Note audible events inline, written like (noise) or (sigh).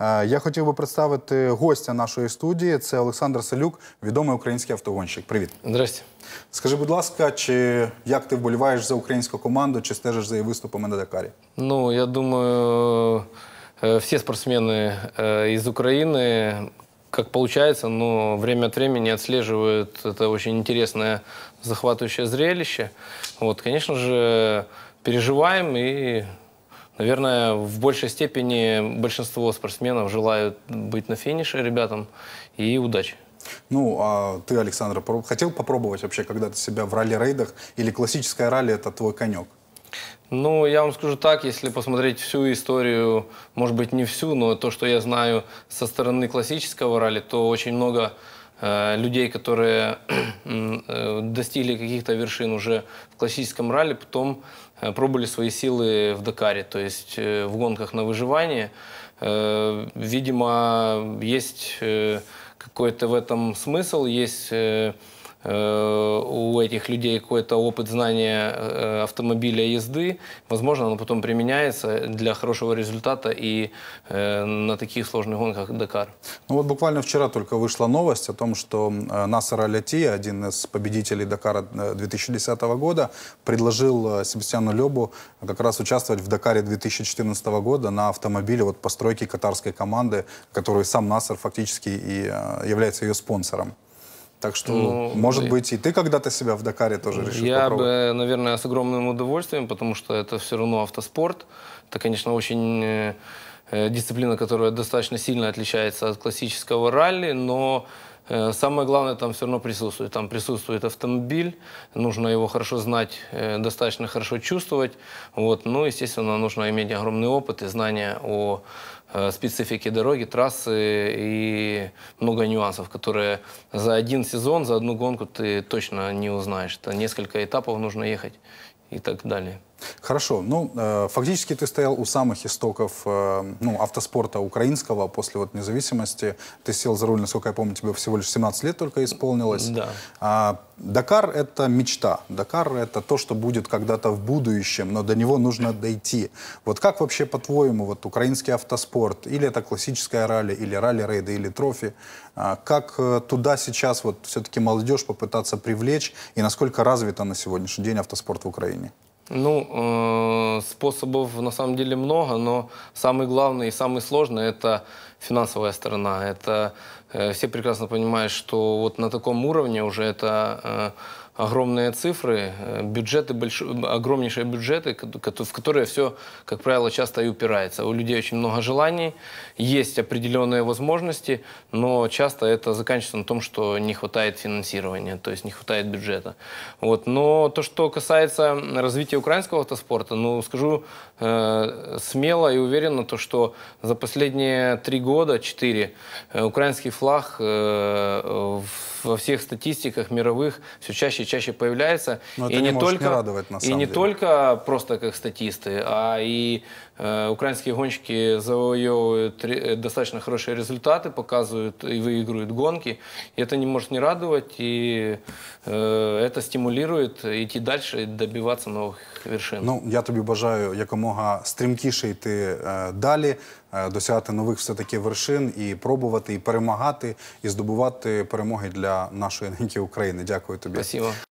Е, Я хотів би представити гостя нашої студії. Це Олександр Салюк, відомий український автогонщик. Привіт. Здрасте. Скажи, будь ласка, чи як ти вболіваєш за українську команду, чи стежиш за її виступами на Дакарі? Ну, я думаю, э, все спортсмены э, из Украины, как получается, но время от времени отслеживают это очень интересное, захватывающее зрелище. Вот, конечно же, переживаем и, наверное, в большей степени большинство спортсменов желают быть на финише ребятам и удачи. Ну, а ты, Александр, хотел попробовать вообще когда-то себя в ралли-рейдах? Или классическое ралли – это твой конек? Ну, я вам скажу так, если посмотреть всю историю, может быть, не всю, но то, что я знаю со стороны классического ралли, то очень много людей, которые (clears throat) э, достигли каких-то вершин уже в классическом ралли, потом э, пробовали свои силы в Дакаре, то есть э, в гонках на выживание. Э, видимо, есть э, какой-то в этом смысл, есть э, э, у этих людей какой-то опыт знания э, автомобиля езды, возможно, оно потом применяется для хорошего результата и э, на таких сложных гонках Дакар. Ну вот буквально вчера только вышла новость о том, что э, Насер Аляти, один из победителей Дакара э, 2010 года, предложил э, Себастьяну Лебу как раз участвовать в Дакаре 2014 года на автомобиле вот постройки катарской команды, которую сам Насер фактически и э, является ее спонсором. Так что, Ну, может и- быть, и ты когда-то себя в Дакаре тоже решил Я бы, наверное, с огромным удовольствием, потому что это все равно автоспорт. Это, конечно, очень э, э, дисциплина, которая достаточно сильно отличается от классического ралли, но самое главное там все равно присутствует. Там присутствует автомобиль, нужно его хорошо знать, э, достаточно хорошо чувствовать. Вот. Ну, естественно, нужно иметь огромный опыт и знания о э, специфике дороги, трассы и много нюансов, которые за один сезон, за одну гонку ты точно не узнаешь. Это несколько этапов нужно ехать и так далее. Хорошо. Ну, э, фактически ты стоял у самых истоков э, ну, автоспорта украинского после вот независимости. Ты сел за руль, насколько я помню, тебе всего лишь 17 лет только исполнилось. Да. А, Дакар – это мечта. Дакар – это то, что будет когда-то в будущем, но до него нужно дойти. Вот как вообще, по-твоему, вот украинский автоспорт, или это классическое ралли, или ралли-рейды, или трофи, а, как э, туда сейчас вот все-таки молодежь попытаться привлечь, и насколько развито на сегодняшний день автоспорт в Украине? Ну, э, способов на самом деле много, но самый главный и самый сложный – это финансовая сторона. Это э, все прекрасно понимают, что вот на таком уровне уже это э, огромные цифры, э, бюджеты, большо- огромнейшие бюджеты, в которые все, как правило, часто и упирается. У людей очень много желаний, есть определенные возможности, но часто это заканчивается на том, что не хватает финансирования, то есть не хватает бюджета. Вот. Но то, что касается развития украинского автоспорта, ну, скажу э, смело и уверенно, то, что за последние три года, четыре, э, украинский флаг э, во всех статистиках мировых все чаще и чаще появляется. Но и не не не только, радовать, на и самом не деле. только просто как статисты, а и украинские гонщики завоевывают ре- э, достаточно хорошие результаты, показывают и выигрывают гонки. И это не может не радовать, и э, это стимулирует идти дальше и добиваться новых вершин. Ну, я тобі бажаю якомога стрімкіше йти е, далі, е, досягати нових все-таки вершин і пробувати, і перемагати, і здобувати перемоги для нашої неньки України. Дякую тобі. Спасибо.